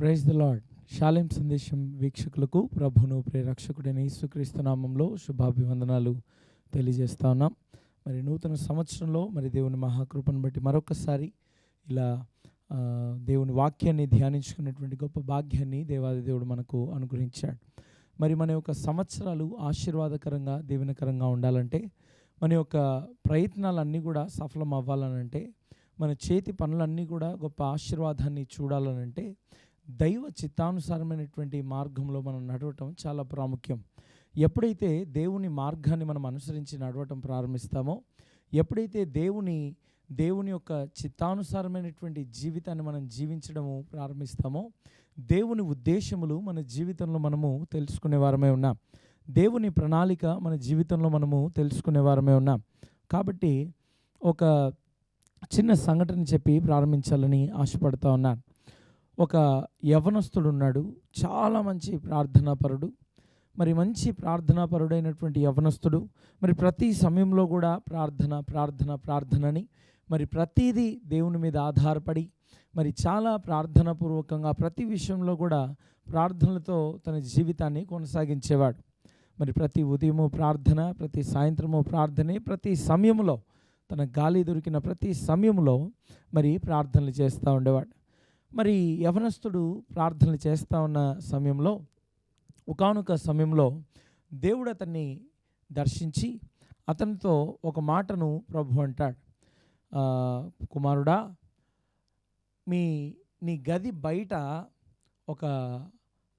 Praise the lord Shalem సందేశం వీక్షకులకు ప్రభును ప్రేరక్షకుడైన యేసుక్రీస్తు నామంలో శుభాభివందనాలు తెలియజేస్తా ఉన్నాం. మరి నూతన సంవత్సరంలో మరి దేవుని మహాకృపను బట్టి మరొకసారి ఇలా దేవుని వాక్యాన్ని ధ్యానించుకున్నటువంటి గొప్ప భాగ్యాన్ని దేవాది దేవుడు మనకు అనుగ్రహించాడు. మరి మన యొక్క సంవత్సరాలు ఆశీర్వాదకరంగా దీవెనకరంగా ఉండాలంటే మన యొక్క ప్రయత్నాలన్నీ కూడా సఫలం అవ్వాలనంటే మన చేతి పనులన్నీ కూడా గొప్ప ఆశీర్వాదాన్ని చూడాలనంటే దైవ చిత్తానుసారమైనటువంటి మార్గంలో మనం నడవటం చాలా ప్రాముఖ్యం. ఎప్పుడైతే దేవుని మార్గాన్ని మనం అనుసరించి నడవటం ప్రారంభిస్తామో ఎప్పుడైతే దేవుని దేవుని యొక్క చిత్తానుసారమైనటువంటి జీవితాన్ని మనం జీవించడము ప్రారంభిస్తామో దేవుని ఉద్దేశములు మన జీవితంలో మనము తెలుసుకునే వారమే ఉన్నాం. దేవుని ప్రణాళిక మన జీవితంలో మనము తెలుసుకునే వారమే ఉన్నాం. కాబట్టి ఒక చిన్న సంఘటన చెప్పి ప్రారంభించాలని ఆశపడతా ఉన్నాను. ఒక యవనస్తుడు ఉన్నాడు చాలా మంచి ప్రార్థనాపరుడు. మరి మంచి ప్రార్థనాపరుడైనటువంటి యవనస్తుడు. మరి ప్రతి సమయంలో కూడా ప్రార్థన ప్రార్థన ప్రార్థనని మరి ప్రతిదీ దేవుని మీద ఆధారపడి మరి చాలా ప్రార్థనాపూర్వకంగా ప్రతి విషయంలో కూడా ప్రార్థనలతో తన జీవితాన్ని కొనసాగించేవాడు. మరి ప్రతి ఉదయము ప్రార్థన ప్రతి సాయంత్రము ప్రార్థనే ప్రతి సమయంలో తన గాలి దొరికిన ప్రతి సమయంలో మరి ప్రార్థనలు చేస్తూ ఉండేవాడు. మరి యవనస్తుడు ప్రార్థనలు చేస్తూ ఉన్న సమయంలో ఒకనొక సమయంలో దేవుడు అతన్ని దర్శించి అతనితో ఒక మాటను ప్రభు అంటాడు. కుమారుడా మీ నీ గది బయట ఒక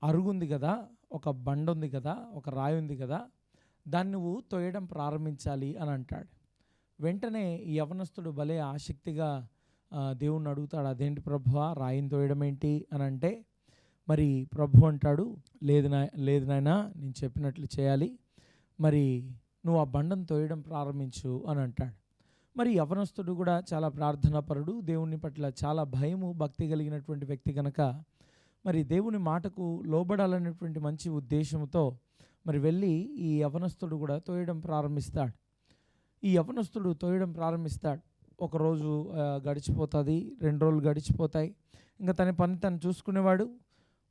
అరుగుంది కదా ఒక బండ ఉంది కదా ఒక రాయి ఉంది కదా దాన్ని నువ్వు తోయడం ప్రారంభించాలి అని అంటాడు. వెంటనే ఈ యవనస్తుడు భలే ఆసక్తిగా దేవుణ్ణి అడుగుతాడు అదేంటి ప్రభు? రాయిని తోయడం ఏంటి అని అంటే మరి ప్రభు అంటాడు లేదు నా లేదు నాయనా నేను చెప్పినట్లు చేయాలి. మరి నువ్వు ఆ బండను తోయడం ప్రారంభించు అని అంటాడు. మరి యవనస్తుడు కూడా చాలా ప్రార్థనాపరుడు దేవుని పట్ల చాలా భయము భక్తి కలిగినటువంటి వ్యక్తి కనుక మరి దేవుని మాటకు లోబడాలనేటువంటి మంచి ఉద్దేశంతో మరి వెళ్ళి ఈ యవనస్తుడు కూడా తోయడం ప్రారంభిస్తాడు. ఈ యవనస్తుడు తోయడం ప్రారంభిస్తాడు. ఒకరోజు గడిచిపోతుంది రెండు రోజులు గడిచిపోతాయి. ఇంకా తన పని తను చూసుకునేవాడు.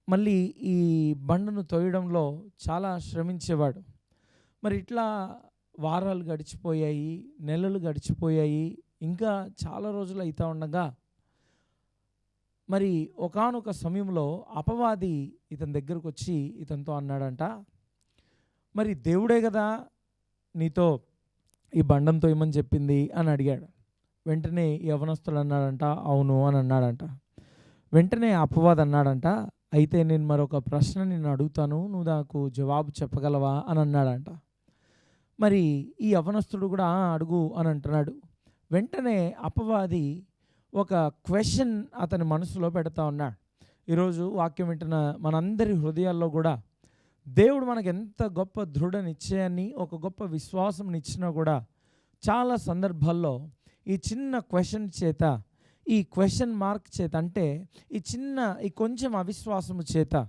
మళ్ళీ ఈ బండను తోయడంలో చాలా శ్రమించేవాడు. మరి ఇట్లా వారాలు గడిచిపోయాయి నెలలు గడిచిపోయాయి ఇంకా చాలా రోజులు అవుతా ఉండగా మరి ఒకానొక సమయంలో అపవాది ఇతని దగ్గరకు వచ్చి ఇతనితో అన్నాడంట మరి దేవుడే కదా నీతో ఈ బండంతో ఇమ్మని చెప్పింది? అని అడిగాడు. వెంటనే యవనస్తుడు అన్నాడంట అవును అని అన్నాడంట. వెంటనే అపవాద్ అన్నాడంట అయితే నేను మరొక ప్రశ్న నిన్ను అడుగుతాను నువ్వు నాకు జవాబు చెప్పగలవా అని అన్నాడంట. మరి ఈ యవనస్తుడు కూడా అడుగు అని అంటున్నాడు. వెంటనే అపవాది ఒక క్వశ్చన్ అతని మనసులో పెడతా ఉన్నాడు. ఈరోజు వాక్యం వింటున్న మనందరి హృదయాల్లో కూడా దేవుడు మనకు ఎంత గొప్ప దృఢ నిశ్చయాన్ని ఒక గొప్ప విశ్వాసం ఇచ్చినా కూడా చాలా సందర్భాల్లో ఈ చిన్న క్వశ్చన్ చేత ఈ క్వశ్చన్ మార్క్ చేత అంటే ఈ చిన్న ఈ కొంచెం అవిశ్వాసము చేత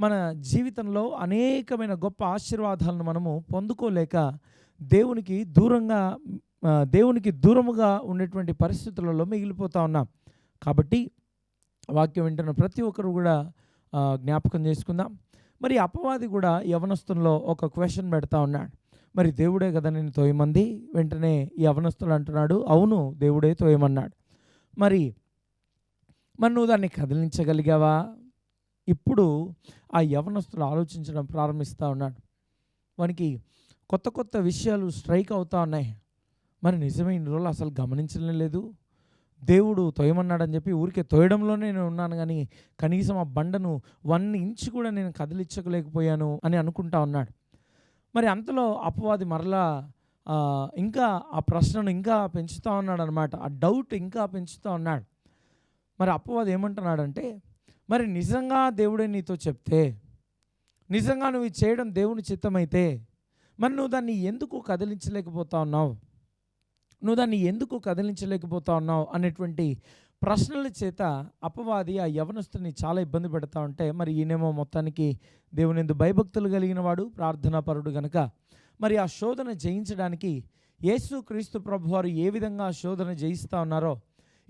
మన జీవితంలో అనేకమైన గొప్ప ఆశీర్వాదాలను మనము పొందుకోలేక దేవునికి దూరంగా దేవునికి దూరముగా ఉండేటువంటి పరిస్థితులలో మిగిలిపోతా ఉన్నాం. కాబట్టి వాక్యం వింటున్న ప్రతి ఒక్కరు కూడా జ్ఞాపకం చేసుకుందాం. మరి అపవాది కూడా యవనస్తుల్లో ఒక క్వశ్చన్ పెడతా ఉన్నాడు. మరి దేవుడే కదా నేను తోయమంది? వెంటనే ఈ యవనస్తుడు అంటున్నాడు అవును దేవుడే తోయమన్నాడు. మరి మరి నువ్వు దాన్ని కదిలించగలిగావా? ఇప్పుడు ఆ యవనస్తుడు ఆలోచించడం ప్రారంభిస్తూ ఉన్నాడు. వానికి కొత్త కొత్త విషయాలు స్ట్రైక్ అవుతా ఉన్నాయి. మరి నిజమే ఇన్ని రోజులు అసలు గమనించడం లేదు. దేవుడు తోయమన్నాడని చెప్పి ఊరికే తోయడంలోనే నేను ఉన్నాను కానీ కనీసం ఆ బండను వన్ ఇంచ్ కూడా నేను కదిలించలేకపోయాను అని అనుకుంటా ఉన్నాడు. మరి అంతలో అపవాది మరలా ఇంకా ఆ ప్రశ్నను ఇంకా పెంచుతూ ఉన్నాడు అనమాట ఆ డౌట్ ఇంకా పెంచుతూ ఉన్నాడు. మరి అపవాది ఏమంటున్నాడంటే మరి నిజంగా దేవుడే నీతో చెప్తే నిజంగా నువ్వు చేయడం దేవుని చిత్తమైతే మరి నువ్వు దాన్ని ఎందుకు కదిలించలేకపోతా ఉన్నావు? నువ్వు దాన్ని ఎందుకు కదిలించలేకపోతా ఉన్నావు? అనేటువంటి ప్రశ్నల చేత అపవాది ఆ యవనస్తుని చాలా ఇబ్బంది పెడతా ఉంటే మరి ఈయనేమో మొత్తానికి దేవుని ఎందు భయభక్తులు కలిగిన వాడు ప్రార్థనాపరుడు గనక. మరి ఆ శోధన జయించడానికి యేసు క్రీస్తు ప్రభు వారు ఏ విధంగా శోధన జయిస్తూ ఉన్నారో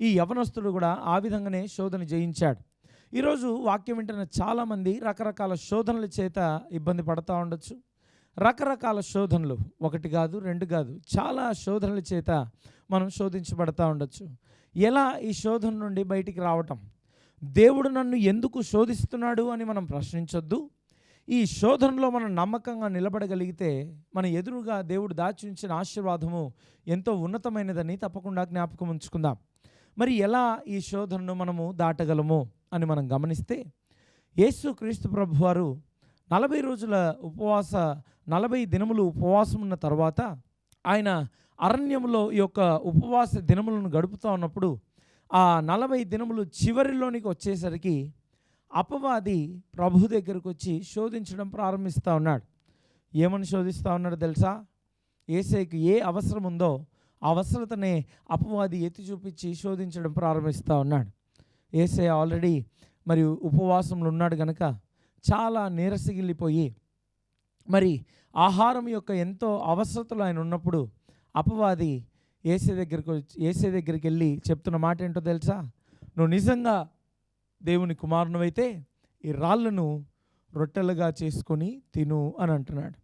ఈ యవనస్తుడు కూడా ఆ విధంగానే శోధన జయించాడు. ఈరోజు వాక్యం వింటున్న చాలామంది రకరకాల శోధనల చేత ఇబ్బంది పడతా ఉండొచ్చు. రకరకాల శోధనలు ఒకటి కాదు రెండు కాదు చాలా శోధనల చేత మనం శోధించబడతా ఉండొచ్చు. ఎలా ఈ శోధన నుండి బయటికి రావటం? దేవుడు నన్ను ఎందుకు శోధిస్తున్నాడు అని మనం ప్రశ్నించొద్దు. ఈ శోధనలో మనం నమ్మకంగా నిలబడగలిగితే మన ఎదురుగా దేవుడు దాచి ఉంచిన ఆశీర్వాదము ఎంతో ఉన్నతమైనదని తప్పకుండా జ్ఞాపకం ఉంచుకుందాం. మరి ఎలా ఈ శోధనను మనము దాటగలము అని మనం గమనిస్తే యేసు క్రీస్తు ప్రభు వారు నలభై రోజుల ఉపవాస నలభై దినములు ఉపవాసం ఉన్న తర్వాత ఆయన అరణ్యంలో ఈ యొక్క ఉపవాస దినములను గడుపుతూ ఉన్నప్పుడు ఆ నలభై దినములు చివరిలోనికి వచ్చేసరికి అపవాది ప్రభు దగ్గరకు వచ్చి శోధించడం ప్రారంభిస్తూ ఉన్నాడు. ఏమని శోధిస్తూ ఉన్నాడు తెలుసా? ఏసైకి ఏ అవసరం ఉందో ఆ అవసరతనే అపవాది ఎత్తి చూపించి శోధించడం ప్రారంభిస్తూ ఉన్నాడు. ఏసై ఆల్రెడీ మరి ఉపవాసంలో ఉన్నాడు కనుక చాలా నీరసగిల్లిపోయి మరి ఆహారం యొక్క ఎంతో అవసరతలు ఆయన ఉన్నప్పుడు అపవాది ఏసే దగ్గరికి వచ్చి ఏసే దగ్గరికి వెళ్ళి చెప్తున్న మాట ఏంటో తెలుసా? నువ్వు నిజంగా దేవుని కుమారునవైతే ఈ రాళ్ళను రొట్టెలుగా చేసుకొని తిను అని అంటున్నాడు.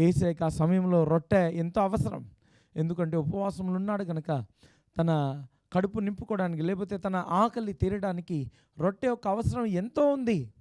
ఏసేకి ఆ సమయంలో రొట్టె ఎంతో అవసరం. ఎందుకంటే ఉపవాసంలో ఉన్నాడు కనుక తన కడుపు నింపుకోవడానికి లేకపోతే తన ఆకలి తీరడానికి రొట్టె యొక్క అవసరం ఎంతో ఉంది.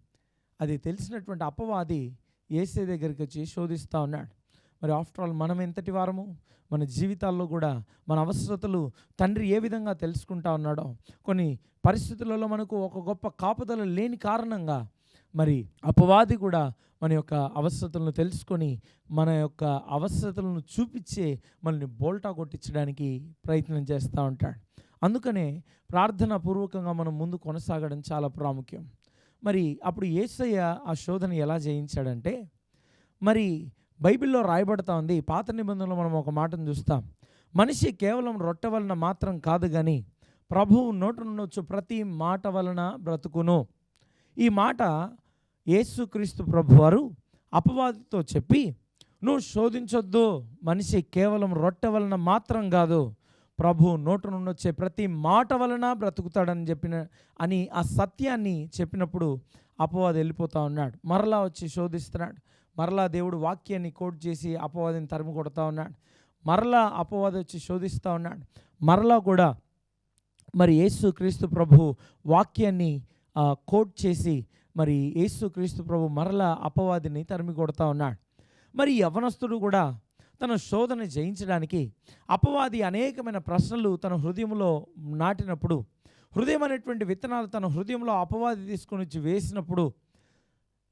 అది తెలిసినటువంటి అపవాది ఏసే దగ్గరికి వచ్చి శోధిస్తూ ఉన్నాడు. మరి ఆఫ్టర్ ఆల్ మనం ఎంతటి వారము? మన జీవితాల్లో కూడా మన అవసరతలు తండ్రి ఏ విధంగా తెలుసుకుంటా ఉన్నాడో కొన్ని పరిస్థితులలో మనకు ఒక గొప్ప కాపుదల లేని కారణంగా మరి అపవాది కూడా మన యొక్క అవసరతలను తెలుసుకొని మన యొక్క అవసరతలను చూపించే మనల్ని బోల్టా కొట్టించడానికి ప్రయత్నం చేస్తూ ఉంటాడు. అందుకనే ప్రార్థన పూర్వకంగా మనం ముందు కొనసాగడం చాలా ప్రాముఖ్యం. మరి అప్పుడు ఏసయ్య ఆ శోధన ఎలా జయించాడంటే మరి బైబిల్లో రాయబడతా ఉంది. పాత నిబంధనలో మనం ఒక మాటను చూస్తాం. మనిషి కేవలం రొట్టె వలన మాత్రం కాదు కానీ ప్రభువు నోటు నుండొచ్చు ప్రతి మాట వలన బ్రతుకును. ఈ మాట యేసుక్రీస్తు ప్రభువారు అపవాదితో చెప్పి నువ్వు శోధించొద్దు. మనిషి కేవలం రొట్టె వలన మాత్రం కాదు. ప్రభు నోటు నుండి వచ్చే ప్రతి మాట వలన బ్రతుకుతాడని చెప్పిన అని ఆ సత్యాన్ని చెప్పినప్పుడు అపవాది వెళ్ళిపోతా ఉన్నాడు. మరలా వచ్చి శోధిస్తున్నాడు. మరలా దేవుడు వాక్యాన్ని కోట్ చేసి అపవాదిని తరిమి కొడతా ఉన్నాడు. మరలా అపవాది వచ్చి శోధిస్తూ ఉన్నాడు. మరలా కూడా మరి యేసు క్రీస్తు ప్రభు వాక్యాన్ని కోట్ చేసి మరి యేసు క్రీస్తు ప్రభు మరలా అపవాదిని తరిమి కొడతా ఉన్నాడు. మరి యవనస్తుడు కూడా తన శోధన జయించడానికి అపవాది అనేకమైన ప్రశ్నలు తన హృదయంలో నాటినప్పుడు హృదయం అనేటువంటి విత్తనాలు తన హృదయంలో అపవాది తీసుకొని వచ్చి వేసినప్పుడు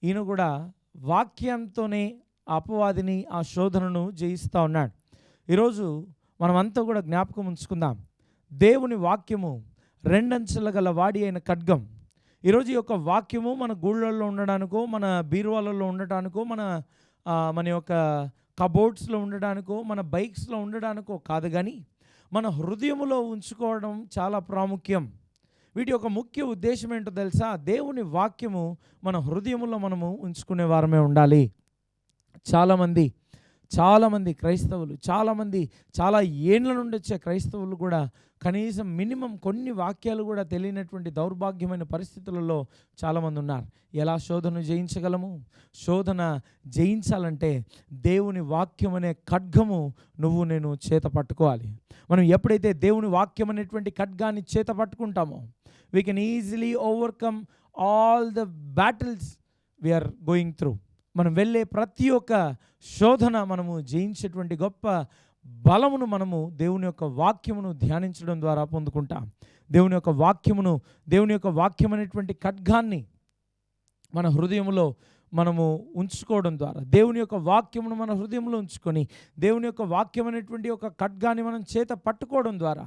ఈయన కూడా వాక్యంతోనే అపవాదిని ఆ శోధనను జయిస్తూ ఉన్నాడు. ఈరోజు మనమంతా కూడా జ్ఞాపకం ఉంచుకుందాం. దేవుని వాక్యము రెండంచెల గల వాడి అయిన ఖడ్గం. ఈరోజు ఈ యొక్క వాక్యము మన గూళ్ళల్లో ఉండడానికో మన బీరువాలలో ఉండడానికో మన మన యొక్క కబోర్డ్స్లో ఉండడానికో మన బైక్స్లో ఉండడానికో కాదు కానీ మన హృదయములో ఉంచుకోవడం చాలా ప్రాముఖ్యం. వీటి యొక్క ముఖ్య ఉద్దేశం ఏంటో తెలుసా? దేవుని వాక్యము మన హృదయంలో మనము ఉంచుకునే వారమే ఉండాలి. చాలామంది చాలామంది క్రైస్తవులు చాలామంది చాలా ఏండ్ల నుండి వచ్చే క్రైస్తవులు కూడా కనీసం మినిమం కొన్ని వాక్యాలు కూడా తెలియనటువంటి దౌర్భాగ్యమైన పరిస్థితులలో చాలామంది ఉన్నారు. ఎలా శోధన జయించగలము? శోధన జయించాలంటే దేవుని వాక్యం అనే ఖడ్గము నువ్వు నేను చేత పట్టుకోవాలి. మనం ఎప్పుడైతే దేవుని వాక్యం అనేటువంటి ఖడ్గాన్ని చేత పట్టుకుంటామో we can easily overcome all the battles we are going through మనం వెళ్ళే ప్రతి ఒక్క శోధన మనము జయించేటువంటి గొప్ప బలమును మనము దేవుని యొక్క వాక్యమును ధ్యానించడం ద్వారా పొందుకుంటాం. దేవుని యొక్క వాక్యమును దేవుని యొక్క వాక్యం అనేటువంటి ఖడ్గాన్ని మన హృదయంలో మనము ఉంచుకోవడం ద్వారా దేవుని యొక్క వాక్యమును మన హృదయంలో ఉంచుకొని దేవుని యొక్క వాక్యం అనేటువంటి ఒక ఖడ్గాన్ని మనం చేత పట్టుకోవడం ద్వారా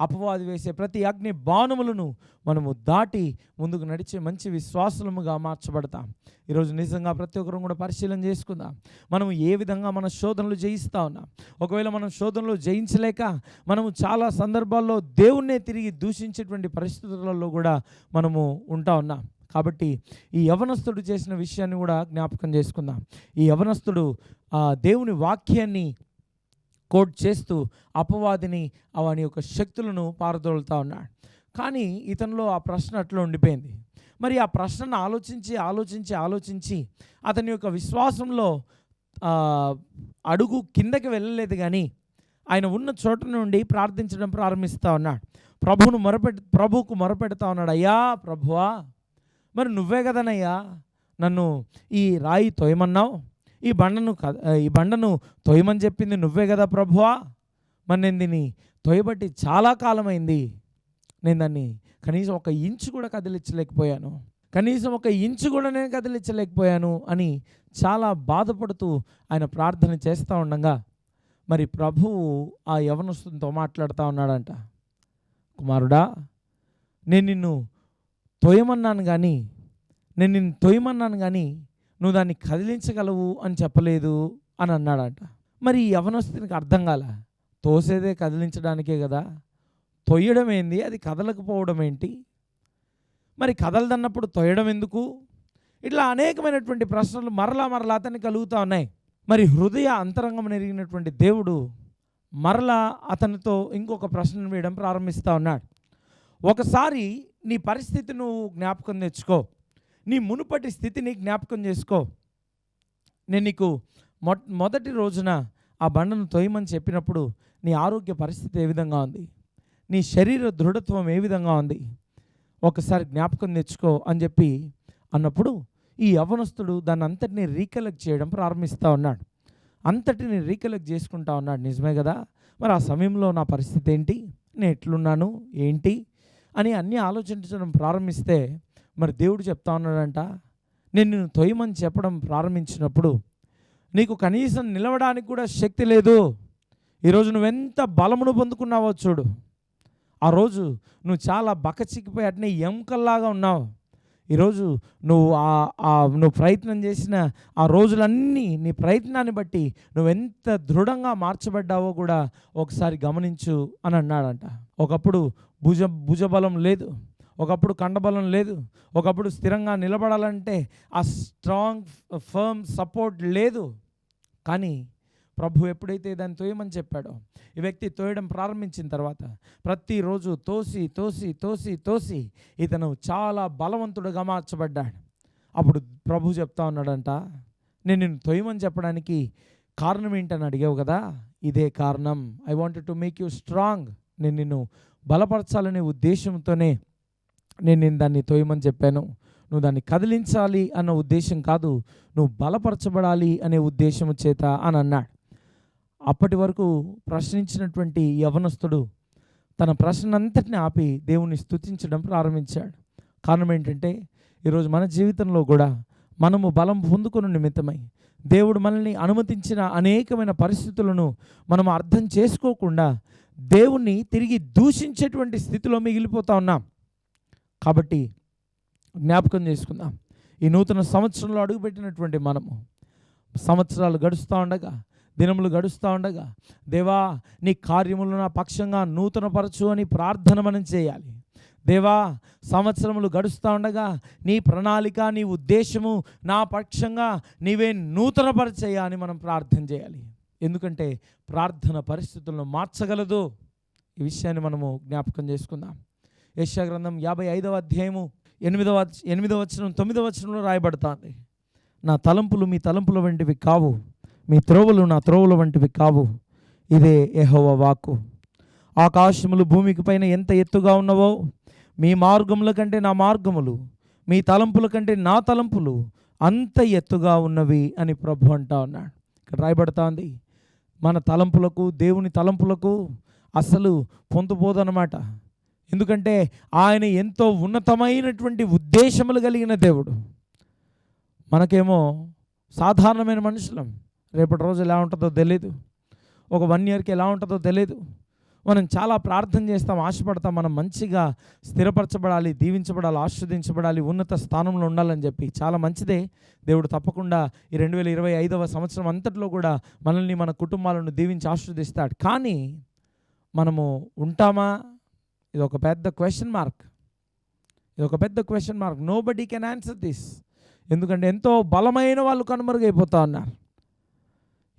అపవాది వేసే ప్రతి అగ్ని బాణములను మనము దాటి ముందుకు నడిచే మంచి విశ్వాసముగా మార్చబడతాం. ఈరోజు నిజంగా ప్రతి ఒక్కరు కూడా పరిశీలన చేసుకుందాం. మనం ఏ విధంగా మన శోధనలు జయిస్తూ ఉన్నాం? ఒకవేళ మనం శోధనలు జయించలేక మనము చాలా సందర్భాల్లో దేవుణ్ణే తిరిగి దూషించేటువంటి పరిస్థితులలో కూడా మనము ఉంటా ఉన్నాం. కాబట్టి ఈ యవనస్తుడు చేసిన విషయాన్ని కూడా జ్ఞాపకం చేసుకుందాం. ఈ యవనస్తుడు ఆ దేవుని వాక్యాన్ని కోట్ చేస్తూ అపవాదిని అవని యొక్క శక్తులను పారదోలుతా ఉన్నాడు. కానీ ఇతనిలో ఆ ప్రశ్న అట్లా ఉండిపోయింది. మరి ఆ ప్రశ్నను ఆలోచించి ఆలోచించి ఆలోచించి అతని యొక్క విశ్వాసంలో అడుగు కిందకి వెళ్ళలేదు కానీ ఆయన ఉన్న చోట నుండి ప్రార్థించడం ప్రారంభిస్తూ ఉన్నాడు. ప్రభువును మొరపెట్ ప్రభువుకు మొరపెడతా ఉన్నాడు. అయ్యా ప్రభువా మరి నువ్వే కదనయ్యా? నన్ను ఈ రాయి తోయమన్నావు? ఈ బండను ఈ బండను తోయమని చెప్పింది నువ్వే కదా ప్రభువా? మరి నేను దీన్ని తోయబట్టి చాలా కాలమైంది. నేను దాన్ని కనీసం ఒక ఇంచు కూడా కదిలించలేకపోయాను. కనీసం ఒక ఇంచు కూడా నేను కదిలించలేకపోయాను అని చాలా బాధపడుతూ ఆయన ప్రార్థన చేస్తూ ఉండగా. మరి ప్రభువు ఆ యవనస్తునితో మాట్లాడుతూ ఉన్నాడంట. కుమారుడా నేను నిన్ను తోయమన్నాను కానీ నేను నిన్ను తోయమన్నాను కానీ నువ్వు దాన్ని కదిలించగలవు అని చెప్పలేదు అని అన్నాడంట. మరి ఈ యవనస్తునికి అర్థం కాల? తోసేదే కదిలించడానికే కదా? తొయ్యడం ఏంది? అది కదలకపోవడం ఏంటి? మరి కదలదన్నప్పుడు తొయ్యడం ఎందుకు? ఇట్లా అనేకమైనటువంటి ప్రశ్నలు మరలా మరలా అతన్ని కలుగుతూ ఉన్నాయి. మరి హృదయ అంతరంగం ఎరిగినటువంటి దేవుడు మరలా అతనితో ఇంకొక ప్రశ్న వేయడం ప్రారంభిస్తూ ఉన్నాడు. ఒకసారి నీ పరిస్థితి నువ్వు జ్ఞాపకం తెచ్చుకో. నీ మునుపటి స్థితిని జ్ఞాపకం చేసుకో. నేను నీకు మొ మొదటి రోజున ఆ బండను తొయ్యమని చెప్పినప్పుడు నీ ఆరోగ్య పరిస్థితి ఏ విధంగా ఉంది? నీ శరీర దృఢత్వం ఏ విధంగా ఉంది? ఒకసారి జ్ఞాపకం తెచ్చుకో అని చెప్పి అన్నప్పుడు ఈ యవనస్తుడు దాన్ని అంతటిని రీకలెక్ట్ చేయడం ప్రారంభిస్తూ ఉన్నాడు. అంతటిని రీకలెక్ట్ చేసుకుంటా ఉన్నాడు. నిజమే కదా? మరి ఆ సమయంలో నా పరిస్థితి ఏంటి? నేను ఎట్లున్నాను? ఏంటి? అని అన్నీ ఆలోచించడం ప్రారంభిస్తే మరి దేవుడు చెప్తా ఉన్నాడంట నేను నిన్ను తొయ్యమని చెప్పడం ప్రారంభించినప్పుడు నీకు కనీసం నిలవడానికి కూడా శక్తి లేదు. ఈరోజు నువ్వెంత బలమును పొందుకున్నావో చూడు. ఆ రోజు నువ్వు చాలా బకచిక్కిపోయి అట్నే ఎముకల్లాగా ఉన్నావు. ఈరోజు నువ్వు ఆ ఆ నువ్వు ప్రయత్నం చేసిన ఆ రోజులన్నీ నీ ప్రయత్నాన్ని బట్టి నువ్వెంత దృఢంగా మార్చబడ్డావో కూడా ఒకసారి గమనించు అని అన్నాడంట. ఒకప్పుడు భుజ భుజబలం లేదు. ఒకప్పుడు కండబలం లేదు ఒకప్పుడు స్థిరంగా నిలబడాలంటే ఆ స్ట్రాంగ్ ఫర్మ్ సపోర్ట్ లేదు. కానీ ప్రభు ఎప్పుడైతే దాన్ని తోయమని చెప్పాడో ఈ వ్యక్తి తోయడం ప్రారంభించిన తర్వాత ప్రతిరోజు తోసి తోసి తోసి తోసి ఇతను చాలా బలవంతుడుగా మార్చబడ్డాడు. అప్పుడు ప్రభు చెప్తా ఉన్నాడంట నేను నిన్ను తొయ్యమని చెప్పడానికి కారణం ఏంటని అడిగావు కదా? ఇదే కారణం. I wanted to make you strong నేను నిన్ను బలపరచాలనే ఉద్దేశంతోనే నేను నేను దాన్ని తోయమని చెప్పాను. నువ్వు దాన్ని కదిలించాలి అన్న ఉద్దేశం కాదు. నువ్వు బలపరచబడాలి అనే ఉద్దేశం చేత అని అన్నాడు. అప్పటి వరకు ప్రశ్నించినటువంటి యవనస్తుడు తన ప్రశ్న అంతటిని ఆపి దేవుని స్థుతించడం ప్రారంభించాడు. కారణం ఏంటంటే ఈరోజు మన జీవితంలో కూడా మనము బలం పొందుకున్న నిమిత్తమై దేవుడు మనల్ని అనుమతించిన అనేకమైన పరిస్థితులను మనం అర్థం చేసుకోకుండా దేవుణ్ణి తిరిగి దూషించేటువంటి స్థితిలో మిగిలిపోతా ఉన్నాం. కాబట్టి జ్ఞాపకం చేసుకుందాం. ఈ నూతన సంవత్సరంలో అడుగుపెట్టినటువంటి మనము సంవత్సరాలు గడుస్తూ ఉండగా దినములు గడుస్తూ ఉండగా దేవా నీ కార్యములు నా పక్షంగా నూతనపరచు అని ప్రార్థన మనం చేయాలి. దేవా సంవత్సరములు గడుస్తూ ఉండగా నీ ప్రణాళిక నీ ఉద్దేశము నా పక్షంగా నీవే నూతనపరిచేయా అని మనం ప్రార్థన చేయాలి. ఎందుకంటే ప్రార్థన పరిస్థితులను మార్చగలదు. ఈ విషయాన్ని మనము జ్ఞాపకం చేసుకుందాం. యెషయా గ్రంథం యాభై ఐదవ అధ్యాయము ఎనిమిదవ ఎనిమిదవ వచనం తొమ్మిదవ వచనంలో రాయబడుతుంది. నా తలంపులు మీ తలంపుల వంటివి కావు. మీ త్రోవలు నా త్రోవల వంటివి కావు. ఇదే ఎహోవ వాక్కు. ఆకాశములు భూమికి పైన ఎంత ఎత్తుగా ఉన్నవో మీ మార్గముల కంటే నా మార్గములు మీ తలంపుల కంటే నా తలంపులు అంత ఎత్తుగా ఉన్నవి అని ప్రభు అంటా ఉన్నాడు. ఇక్కడ రాయబడతా ఉంది మన తలంపులకు దేవుని తలంపులకు అసలు పొందుపోదన్నమాట ఎందుకంటే ఆయన ఎంతో ఉన్నతమైనటువంటి ఉద్దేశములు కలిగిన దేవుడు. మనకేమో సాధారణమైన మనుషులం. రేపటి రోజు ఎలా ఉంటుందో తెలియదు ఒక వన్ ఇయర్కి ఎలా ఉంటుందో తెలియదు మనం చాలా ప్రార్థన చేస్తాం ఆశపడతాం మనం మంచిగా స్థిరపరచబడాలి దీవించబడాలి ఆస్వాదించబడాలి ఉన్నత స్థానంలో ఉండాలని చెప్పి. చాలా మంచిదే. దేవుడు తప్పకుండా ఈ రెండు వేల ఇరవై ఐదవ సంవత్సరం అంతట్లో కూడా మనల్ని మన కుటుంబాలను దీవించి ఆస్వాదిస్తాడు కానీ మనము ఉంటామా? ఇది ఒక పెద్ద క్వశ్చన్ మార్క్ ఇది ఒక పెద్ద question mark nobody can answer this ఎందుకంటే ఎంతో బలమైన వాళ్ళు కనుమరుగైపోతా ఉన్నారు.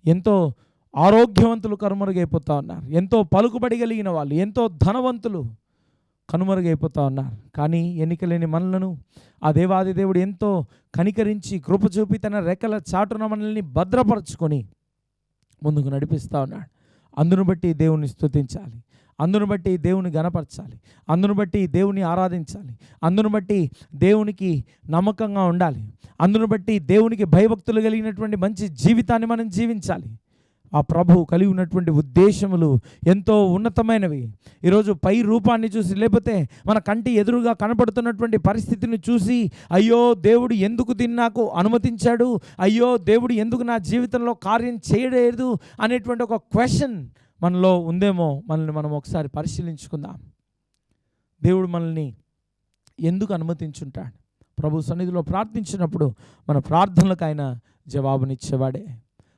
ఎంతో ఆరోగ్యవంతులు కనుమరుగైపోతా ఉన్నారు. ఎంతో పలుకుబడి కలిగిన వాళ్ళు ఎంతో ధనవంతులు కనుమరుగైపోతా ఉన్నారు. కానీ ఎన్నికలేని మనలను ఆ దేవాది దేవుడు ఎంతో కనికరించి కృప చూపి తన రెక్కల చాటున మనల్ని భద్రపరచుకొని ముందుకు నడిపిస్తూ ఉన్నాడు. అందును బట్టి దేవుని స్తుతించాలి. అందును బట్టి దేవుని గనపరచాలి. అందును బట్టి దేవుని ఆరాధించాలి. అందును బట్టి దేవునికి నమ్మకంగా ఉండాలి. అందును బట్టి దేవునికి భయభక్తులు కలిగినటువంటి మంచి జీవితాన్ని మనం జీవించాలి. ఆ ప్రభువు కలిగి ఉన్నటువంటి ఉద్దేశములు ఎంతో ఉన్నతమైనవి. ఈరోజు పై రూపాన్ని చూసి లేకపోతే మన కంటి ఎదురుగా కనపడుతున్నటువంటి పరిస్థితిని చూసి అయ్యో దేవుడు ఎందుకు దీన్ని నాకు అనుమతించాడు? అయ్యో దేవుడు ఎందుకు నా జీవితంలో కార్యం చేయలేదు? అనేటువంటి ఒక క్వశ్చన్ మనలో ఉందేమో మనల్ని మనం ఒకసారి పరిశీలించుకుందాం. దేవుడు మనల్ని ఎందుకు అనుమతించుంటాడు? ప్రభు సన్నిధిలో ప్రార్థించినప్పుడు మన ప్రార్థనలకు ఆయన జవాబునిచ్చేవాడే.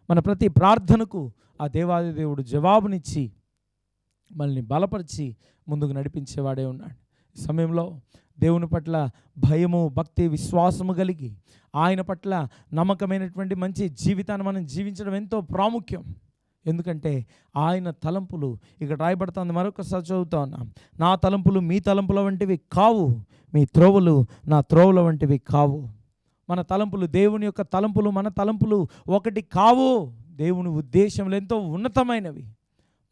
మన ప్రతి ప్రార్థనకు ఆ దేవాది దేవుడు జవాబునిచ్చి మనల్ని బలపరిచి ముందుకు నడిపించేవాడే ఉన్నాడు. ఈ సమయంలో దేవుని పట్ల భయము భక్తి విశ్వాసము కలిగి ఆయన పట్ల నమ్మకమైనటువంటి మంచి జీవితాన్ని మనం జీవించడం ఎంతో ప్రాముఖ్యం. ఎందుకంటే ఆయన తలంపులు ఇక్కడ రాయబడుతుంది మరొకసారి చదువుతా ఉన్నాం. నా తలంపులు మీ తలంపుల వంటివి కావు మీ త్రోవలు నా త్రోవల వంటివి కావు. మన తలంపులు దేవుని యొక్క తలంపులు మన తలంపులు ఒకటి కావు. దేవుని ఉద్దేశంలో ఎంతో ఉన్నతమైనవి.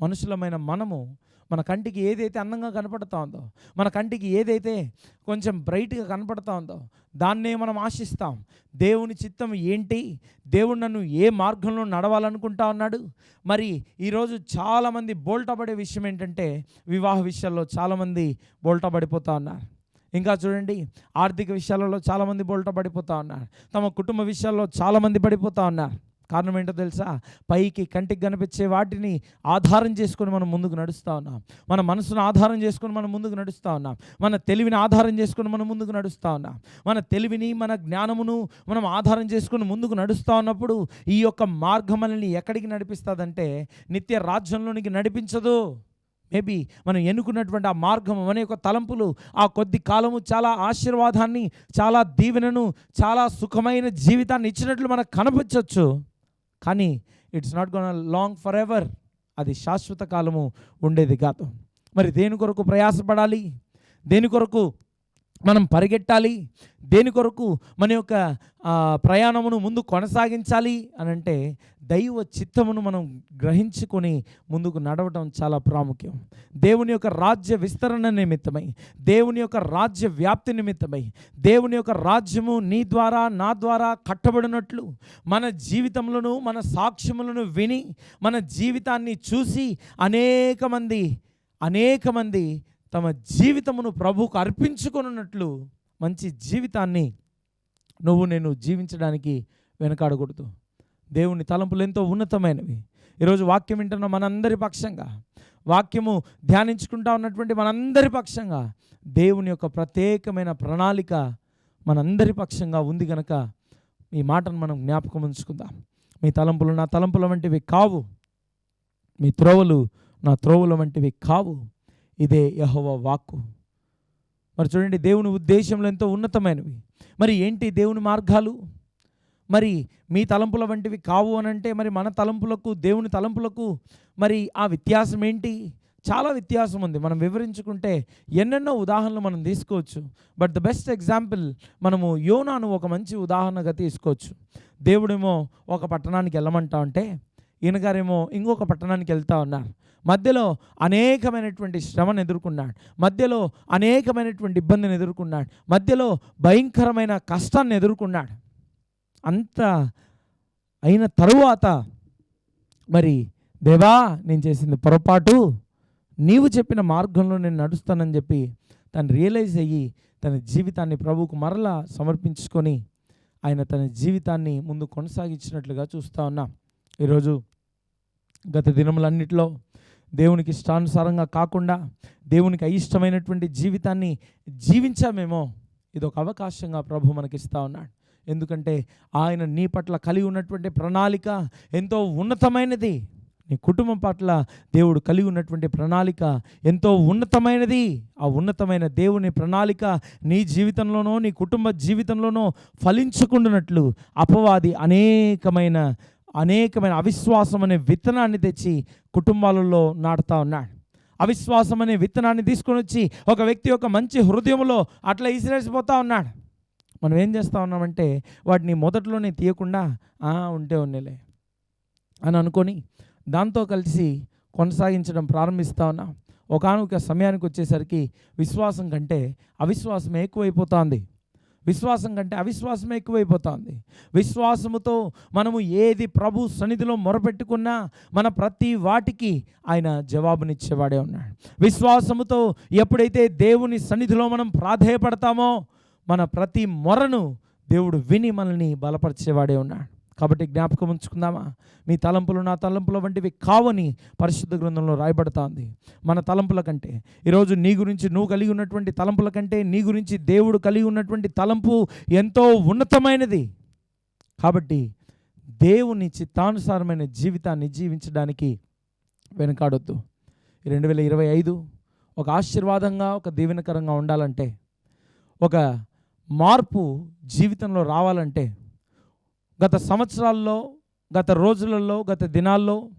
మనుషులమైన మనము మన కంటికి ఏదైతే అందంగా కనపడుతూ ఉందో మన కంటికి ఏదైతే కొంచెం బ్రైట్గా కనపడుతూ ఉందో దాన్నే మనం ఆశిస్తాం. దేవుని చిత్తం ఏంటి? దేవుడు నన్ను ఏ మార్గంలో నడవాలనుకుంటా ఉన్నాడు? మరి ఈరోజు చాలామంది బోల్టా పడే విషయం ఏంటంటే వివాహ విషయాల్లో చాలామంది బోల్టపడిపోతూ ఉన్నారు. ఇంకా చూడండి ఆర్థిక విషయాలలో చాలామంది బోల్టా పడిపోతూ ఉన్నారు. తమ కుటుంబ విషయాల్లో చాలామంది పడిపోతూ ఉన్నారు. కారణం ఏంటో తెలుసా? పైకి కంటికి కనిపించే వాటిని ఆధారం చేసుకొని మనం ముందుకు నడుస్తూ ఉన్నాం. మన మనసును ఆధారం చేసుకొని మనం ముందుకు నడుస్తూ ఉన్నాం. మన తెలివిని ఆధారం చేసుకొని మనం ముందుకు నడుస్తూ ఉన్నాం. మన తెలివిని మన జ్ఞానమును మనం ఆధారం చేసుకొని ముందుకు నడుస్తూ ఉన్నప్పుడు ఈ యొక్క మార్గం మనల్ని ఎక్కడికి నడిపిస్తుందంటే నిత్య రాజ్యంలోనికి నడిపించదు. మేబీ మనం ఎన్నుకున్నటువంటి ఆ మార్గం మన యొక్క తలంపులు ఆ కొద్ది కాలము చాలా ఆశీర్వాదాన్ని చాలా దీవెనను చాలా సుఖమైన జీవితాన్ని ఇచ్చినట్లు మనకు కనిపించవచ్చు కానీ it's not gone long forever అది శాశ్వత కాలము ఉండేది కాదు. మరి దేని కొరకు ప్రయాసపడాలి? దేని కొరకు మనం పరిగెట్టాలి. దేని కొరకు? మన యొక్క ప్రయాణమును ముందు కొనసాగించాలి అని అంటే దైవ చిత్తమును మనం గ్రహించుకొని ముందుకు నడవటం చాలా ప్రాముఖ్యం. దేవుని యొక్క రాజ్య విస్తరణ నిమిత్తమై దేవుని యొక్క రాజ్య వ్యాప్తి నిమిత్తమై దేవుని యొక్క రాజ్యము నీ ద్వారా నా ద్వారా కట్టబడినట్లు మన జీవితములను మన సాక్ష్యములను విని మన జీవితాన్ని చూసి అనేక మంది అనేక మంది తమ జీవితమును ప్రభువుకు అర్పించుకొనున్నట్లు మంచి జీవితాన్ని నువ్వు నేను జీవించడానికి వెనకాడకూడదు. దేవుని తలంపులు ఎంతో ఉన్నతమైనవి. ఈరోజు వాక్యం వింటున్న మనందరి పక్షంగా వాక్యము ధ్యానించుకుంటా ఉన్నటువంటి మనందరి పక్షంగా దేవుని యొక్క ప్రత్యేకమైన ప్రణాళిక మనందరి పక్షంగా ఉంది గనక ఈ మాటను మనం జ్ఞాపకం ఉంచుకుందాం. మీ తలంపులు నా తలంపుల వంటివి కావు. మీ త్రోవలు నా త్రోవల వంటివి కావు. ఇదే యహోవ వాక్కు. మరి చూడండి దేవుని ఉద్దేశంలో ఎంతో ఉన్నతమైనవి. మరి ఏంటి దేవుని మార్గాలు? మరి మీ తలంపుల వంటివి కావు అని అంటే మరి మన తలంపులకు దేవుని తలంపులకు మరి ఆ వ్యత్యాసం ఏంటి? చాలా వ్యత్యాసం ఉంది. మనం వివరించుకుంటే ఎన్నెన్నో ఉదాహరణలు మనం తీసుకోవచ్చు. బట్ ద బెస్ట్ ఎగ్జాంపుల్ మనము యోనాను ఒక మంచి ఉదాహరణగా తీసుకోవచ్చు. దేవుడేమో ఒక పట్టణానికి వెళ్ళమంటా ఉంటే ఈయనగారేమో ఇంకొక పట్టణానికి వెళ్తా ఉన్నారు. మధ్యలో అనేకమైనటువంటి శ్రమను ఎదుర్కొన్నాడు. మధ్యలో అనేకమైనటువంటి ఇబ్బందిని ఎదుర్కొన్నాడు. మధ్యలో భయంకరమైన కష్టాన్ని ఎదుర్కొన్నాడు. అంత అయిన తరువాత మరి దేవా నేను చేసింది పొరపాటు. నీవు చెప్పిన మార్గంలో నేను నడుస్తానని చెప్పి తను రియలైజ్ అయ్యి తన జీవితాన్ని ప్రభువుకు మరలా సమర్పించుకొని ఆయన తన జీవితాన్ని ముందు కొనసాగించినట్లుగా చూస్తూ ఉన్నాం. ఈరోజు గత దినములన్నిటిలో దేవునికి ఇష్టానుసారంగా కాకుండా దేవునికి అయిష్టమైనటువంటి జీవితాన్ని జీవించామేమో. ఇది ఒక అవకాశంగా ప్రభు మనకిస్తా ఉన్నాడు. ఎందుకంటే ఆయన నీ పట్ల కలిగి ఉన్నటువంటి ప్రణాళిక ఎంతో ఉన్నతమైనది. నీ కుటుంబం పట్ల దేవుడు కలిగి ఉన్నటువంటి ప్రణాళిక ఎంతో ఉన్నతమైనది. ఆ ఉన్నతమైన దేవుని ప్రణాళిక నీ జీవితంలోనో నీ కుటుంబ జీవితంలోనో ఫలించుకుంటున్నట్లు అపవాది అనేకమైన అనేకమైన అవిశ్వాసం అనే విత్తనాన్ని తెచ్చి కుటుంబాలలో నాటుతా ఉన్నాడు. అవిశ్వాసం అనే విత్తనాన్ని తీసుకొని వచ్చి ఒక వ్యక్తి యొక్క మంచి హృదయంలో అట్లా ఇసిరేసిపోతా ఉన్నాడు. మనం ఏం చేస్తూ ఉన్నామంటే వాటిని మొదట్లోనే తీయకుండా ఉంటే ఉండేలే అని అనుకొని దాంతో కలిసి కొనసాగించడం ప్రారంభిస్తా ఉన్నాం. ఒకనొక సమయానికి వచ్చేసరికి విశ్వాసం కంటే అవిశ్వాసం ఎక్కువైపోతుంది. విశ్వాసం కంటే అవిశ్వాసం ఎక్కువైపోతుంది. విశ్వాసముతో మనము ఏది ప్రభు సన్నిధిలో మొరపెట్టుకున్నా మన ప్రతి వాటికి ఆయన జవాబునిచ్చేవాడే ఉన్నాడు. విశ్వాసముతో ఎప్పుడైతే దేవుని సన్నిధిలో మనం ప్రాధేయపడతామో మన ప్రతి మొరను దేవుడు విని మనల్ని బలపరిచేవాడే ఉన్నాడు. కాబట్టి జ్ఞాపకం ఉంచుకుందామా? మీ తలంపులు నా తలంపుల వంటివి కావని పరిశుద్ధ గ్రంథంలో రాయబడుతోంది మన తలంపుల కంటే. ఈరోజు నీ గురించి నువ్వు కలిగి ఉన్నటువంటి తలంపుల కంటే నీ గురించి దేవుడు కలిగి ఉన్నటువంటి తలంపు ఎంతో ఉన్నతమైనది. కాబట్టి దేవుని చిత్తానుసారమైన జీవితాన్ని జీవించడానికి వెనకాడొద్దు. రెండు వేల ఇరవై ఐదు ఒక ఆశీర్వాదంగా ఒక దీవెనకరంగా ఉండాలంటే ఒక మార్పు జీవితంలో రావాలంటే గత సంవత్సరాల్లో గత రోజులలో గత దినాల్లో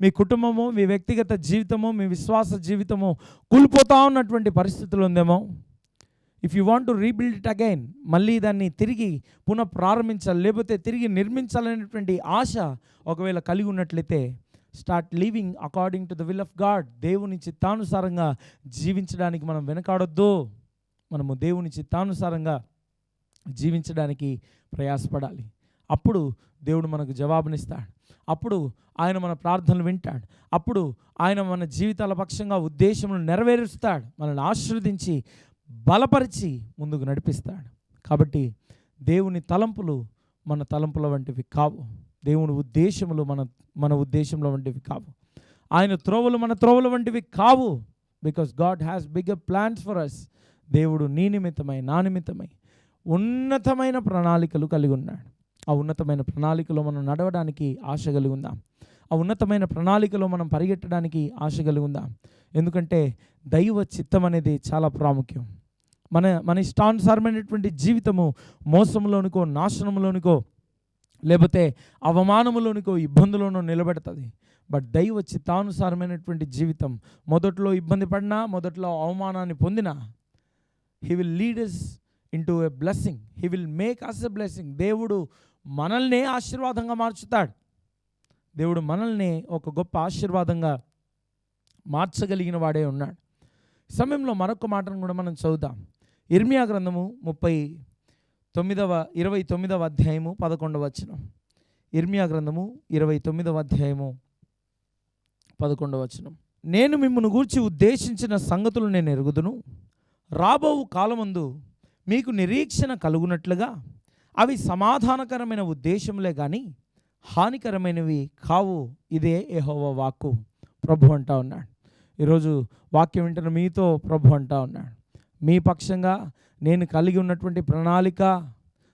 మీ కుటుంబము మీ వ్యక్తిగత జీవితము మీ విశ్వాస జీవితము కూలిపోతా ఉన్నటువంటి పరిస్థితులు ఉందేమో. If you want to rebuild it again మళ్ళీ దాన్ని తిరిగి పునః ప్రారంభించాలి లేకపోతే తిరిగి నిర్మించాలనేటువంటి ఆశ ఒకవేళ కలిగి ఉన్నట్లయితే start living according to the will of God దేవుని చిత్తానుసారంగా జీవించడానికి మనం వెనకాడొద్దు. మనము దేవుని చిత్తానుసారంగా జీవించడానికి ప్రయాసపడాలి. అప్పుడు దేవుడు మనకు జవాబునిస్తాడు. అప్పుడు ఆయన మన ప్రార్థనలు వింటాడు. అప్పుడు ఆయన మన జీవితాల పక్షంగా ఉద్దేశములు నెరవేరుస్తాడు. మనల్ని ఆశీర్వదించి బలపరిచి ముందుకు నడిపిస్తాడు. కాబట్టి దేవుని తలంపులు మన తలంపుల వంటివి కావు. దేవుని ఉద్దేశములు మన మన ఉద్దేశంలో వంటివి కావు. ఆయన త్రోవలు మన త్రోవల వంటివి కావు. Because God has bigger plans for us దేవుడు నీ నిమిత్తమై నా నిమిత్తమై ఉన్నతమైన ప్రణాళికలు కలిగి ఉన్నాడు. ఆ ఉన్నతమైన ప్రణాళికలో మనం నడవడానికి ఆశ కలిగి ఆ ఉన్నతమైన ప్రణాళికలో మనం పరిగెట్టడానికి ఆశ కలుగుందాం ఎందుకంటే దైవ చిత్తం అనేది చాలా ప్రాముఖ్యం. మన మన ఇష్టానుసారమైనటువంటి జీవితము మోసంలోనికో నాశనంలోనికో లేకపోతే అవమానములోనికో ఇబ్బందులోనో నిలబెడుతుంది. బట్ దైవ చిత్తానుసారమైనటువంటి జీవితం మొదట్లో ఇబ్బంది పడినా మొదట్లో అవమానాన్ని పొందినా he will lead in into a blessing he will make us a blessing దేవుడు మనల్నే ఆశీర్వాదంగా మార్చుతాడు. దేవుడు మనల్ని ఒక గొప్ప ఆశీర్వాదంగా మార్చగలిగిన వాడే ఉన్నాడు. సమయంలో మరొక మాటను కూడా మనం చదువుదాం. ఇర్మియా గ్రంథము ముప్పై తొమ్మిదవ ఇరవై తొమ్మిదవ అధ్యాయము పదకొండవ వచనం. ఇర్మియా గ్రంథము ఇరవై తొమ్మిదవ అధ్యాయము పదకొండవ వచనం. నేను మిమ్మల్ని గూర్చి ఉద్దేశించిన సంగతులు నేను ఎరుగుదును. రాబో కాలమందు మీకు నిరీక్షణ కలుగునట్లుగా అవి సమాధానకరమైన ఉద్దేశంలే కానీ హానికరమైనవి కావు. ఇదే ఏహోవ వాక్కు. ప్రభు అంటా ఉన్నాడు. ఈరోజు వాక్యం వింటున్న మీతో ప్రభు అంటా ఉన్నాడు. మీ పక్షంగా నేను కలిగి ఉన్నటువంటి ప్రణాళిక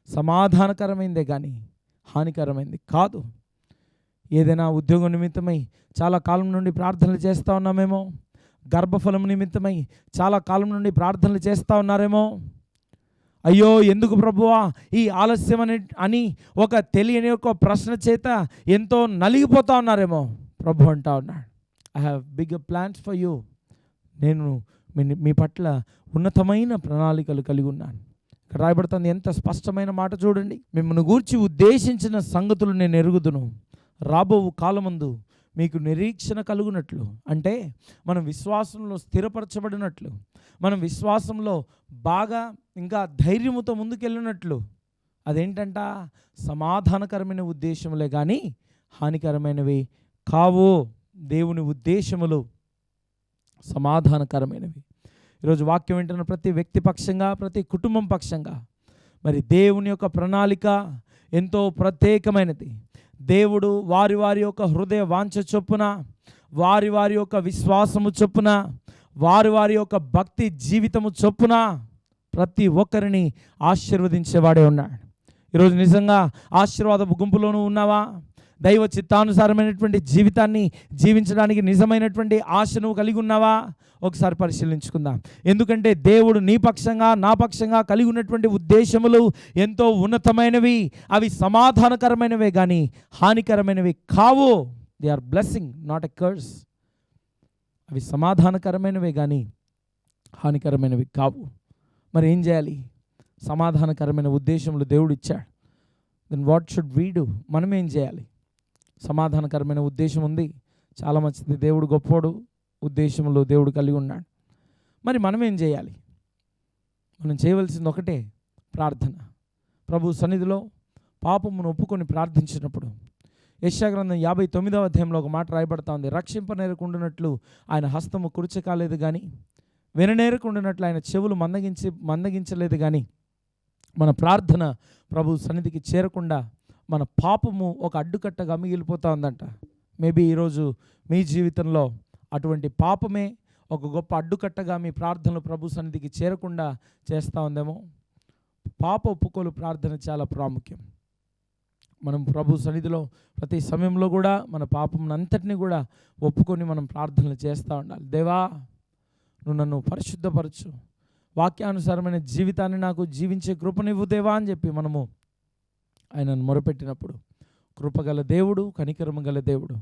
సమాధానకరమైందే కానీ హానికరమైంది కాదు. ఏదైనా ఉద్యోగం నిమిత్తమై చాలా కాలం నుండి ప్రార్థనలు చేస్తూ ఉన్నామేమో? గర్భఫలం నిమిత్తమై చాలా కాలం నుండి ప్రార్థనలు చేస్తూ ఉన్నారేమో? అయ్యో ఎందుకు ప్రభువా? ఈ ఆలస్యం అని అని ఒక తెలియని ఒక ప్రశ్న చేత ఎంతో నలిగిపోతా ఉన్నారేమో. ప్రభు అంటా ఉన్నాడు. I have big plans for you నేను మీ మీ పట్ల ఉన్నతమైన ప్రణాళికలు కలిగి ఉన్నాను. ఇక్కడ రాయబడుతుంది ఎంత స్పష్టమైన మాట చూడండి. మిమ్మల్ని గూర్చి ఉద్దేశించిన సంగతులు నేను ఎరుగుదును. రాబో కాలమందు మీకు నిరీక్షణ కలుగునట్లు. అంటే మనం విశ్వాసంలో స్థిరపరచబడినట్లు. మనం విశ్వాసంలో బాగా ఇంకా ధైర్యముతో ముందుకెళ్ళినట్లు. అదేంటంట? సమాధానకరమైన ఉద్దేశములే కానీ హానికరమైనవి కావు. దేవుని ఉద్దేశములు సమాధానకరమైనవి. ఈరోజు వాక్యం వింటున్న ప్రతి వ్యక్తి పక్షంగా ప్రతి కుటుంబం పక్షంగా మరి దేవుని యొక్క ప్రణాళిక ఎంతో ప్రత్యేకమైనది. దేవుడు వారి వారి యొక్క హృదయ వాంఛ చొప్పున వారి వారి యొక్క విశ్వాసము చొప్పున వారి వారి యొక్క భక్తి జీవితము చొప్పున ప్రతి ఒక్కరిని ఆశీర్వదించేవాడే ఉన్నాడు. ఈరోజు నిజంగా ఆశీర్వాదపు గుంపులోనూ ఉన్నావా? దైవ చిత్తానుసారమైనటువంటి జీవితాన్ని జీవించడానికి నిజమైనటువంటి ఆశను కలిగి ఉన్నావా? ఒకసారి పరిశీలించుకుందాం. ఎందుకంటే దేవుడు నీ పక్షంగా నా పక్షంగా కలిగి ఉన్నటువంటి ఉద్దేశములు ఎంతో ఉన్నతమైనవి అవి సమాధానకరమైనవే కానీ హానికరమైనవి కావు. They are blessing not a curse అవి సమాధానకరమైనవే కానీ హానికరమైనవి కావు. మరి ఏం చేయాలి? సమాధానకరమైన ఉద్దేశంలో దేవుడు ఇచ్చాడు then what should we do మనం ఏం చేయాలి? సమాధానకరమైన ఉద్దేశం ఉంది. చాలా మంచిది. దేవుడు గొప్పోడు. ఉద్దేశంలో దేవుడు కలిగి ఉన్నాడు. మరి మనం ఏం చేయాలి? మనం చేయవలసింది ఒకటే ప్రార్థన. ప్రభు సన్నిధిలో పాపమును ఒప్పుకొని ప్రార్థించినప్పుడు యశాగ్రంథం యాభై తొమ్మిదవ అధ్యాయంలో ఒక మాట రాయబడతా ఉంది. రక్షింపనేరకుండానట్లు ఆయన హస్తము కురుచకాలేదు కానీ విననేరకుండానట్లు ఆయన చెవులు మందగించి మందగించలేదు కానీ మన ప్రార్థన ప్రభు సన్నిధికి చేరకుండా మన పాపము ఒక అడ్డుకట్టగా మిగిలిపోతా ఉందంట. మేబీ ఈరోజు మీ జీవితంలో అటువంటి పాపమే ఒక గొప్ప అడ్డుకట్టగా మీ ప్రార్థనలు ప్రభు సన్నిధికి చేరకుండా చేస్తూ ఉందేమో? పాప ఒప్పుకోలు ప్రార్థన చాలా ప్రాముఖ్యం. మనం ప్రభు సన్నిధిలో ప్రతి సమయంలో కూడా మన పాపం అంతటిని కూడా ఒప్పుకొని మనం ప్రార్థనలు చేస్తూ ఉండాలి. దేవా నువ్వు నన్ను పరిశుద్ధపరచు. వాక్యానుసారమైన జీవితాన్ని నాకు జీవించే కృపనివ్వు దేవా అని చెప్పి మనము ఆయనను మొరపెట్టినప్పుడు. కృపగల దేవుడు కనికరమ గల దేవుడు.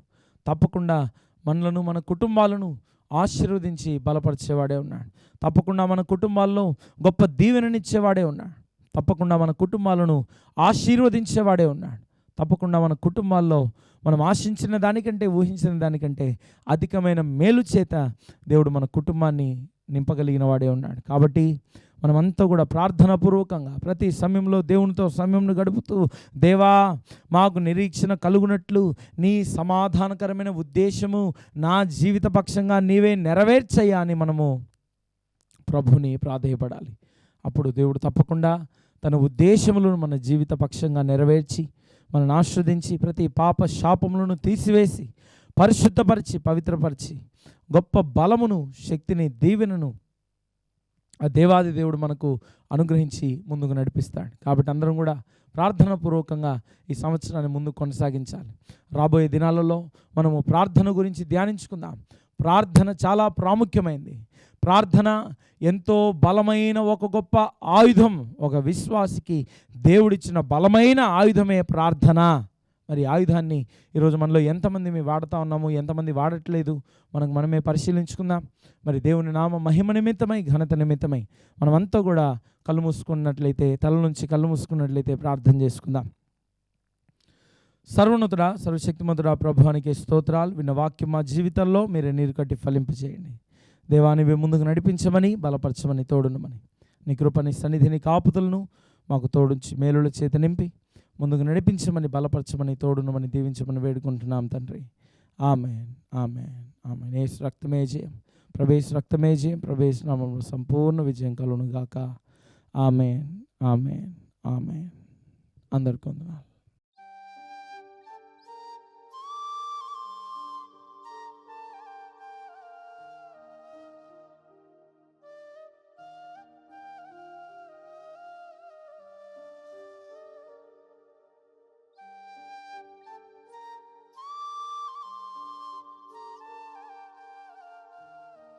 తప్పకుండా మనలను మన కుటుంబాలను ఆశీర్వదించి బలపరిచేవాడే ఉన్నాడు. తప్పకుండా మన కుటుంబాల్లో గొప్ప దీవెననిచ్చేవాడే ఉన్నాడు. తప్పకుండా మన కుటుంబాలను ఆశీర్వదించేవాడే ఉన్నాడు. తప్పకుండా మన కుటుంబాల్లో మనం ఆశించిన దానికంటే ఊహించిన దానికంటే అధికమైన మేలు చేత దేవుడు మన కుటుంబాన్ని నింపగలిగిన వాడే ఉన్నాడు. కాబట్టి మనమంతా కూడా ప్రార్థనాపూర్వకంగా ప్రతి సమయంలో దేవునితో సమయంను గడుపుతూ దేవా మాకు నిరీక్షణ కలుగునట్లు నీ సమాధానకరమైన ఉద్దేశము నా జీవిత పక్షంగా నీవే నెరవేర్చయ్యా అని మనము ప్రభుని ప్రాధేయపడాలి. అప్పుడు దేవుడు తప్పకుండా తన ఉద్దేశములను మన జీవిత పక్షంగా నెరవేర్చి మనల్ని ఆస్వాదించి ప్రతి పాప శాపములను తీసివేసి పరిశుద్ధపరిచి పవిత్రపరిచి గొప్ప బలమును శక్తిని దీవెనను ఆ దేవాది దేవుడు మనకు అనుగ్రహించి ముందుకు నడిపిస్తాడు. కాబట్టి అందరం కూడా ప్రార్థన పూర్వకంగా ఈ సంవత్సరాన్ని ముందుకు కొనసాగించాలి. రాబోయే దినాలలో మనము ప్రార్థన గురించి ధ్యానించుకుందాం. ప్రార్థన చాలా ప్రాముఖ్యమైంది. ప్రార్థన ఎంతో బలమైన ఒక గొప్ప ఆయుధం ఒక విశ్వాసికి దేవుడిచ్చిన బలమైన ఆయుధమే ప్రార్థన. మరి ఆయుధాన్ని ఈరోజు మనలో ఎంతమంది మేము వాడుతూ ఉన్నాము ఎంతమంది వాడట్లేదు మనకు మనమే పరిశీలించుకుందాం. మరి దేవుని నామ మహిమ నిమిత్తమై ఘనత నిమిత్తమై మనమంతా కూడా కళ్ళు మూసుకున్నట్లయితే తల నుంచి కళ్ళు మూసుకున్నట్లయితే ప్రార్థన చేసుకుందాం. సర్వోన్నతుడా సర్వశక్తిమంతుడా ప్రభువానికి స్తోత్రాలు. విన్న వాక్యం మా జీవితంలో మీరు నీరు కట్టి ఫలింపజేయండి. దేవానివి ముందుకు నడిపించమని బలపరచమని తోడునమని నీ కృపని సన్నిధిని కాపుతులను మాకు తోడుంచి మేలుల చేత నింపి ముందుకు నడిపించమని బలపరచమని తోడునమని దీవించమని వేడుకుంటున్నాం తండ్రి. ఆమె ఆమె ఆమె నేసు రక్తమే జయం. ప్రవేశ రక్తమే జయం. ప్రవేశ నామంలో సంపూర్ణ విజయం కలుగునుగాక. గాక ఆమె ఆమె ఆమె అందరికొందనాలు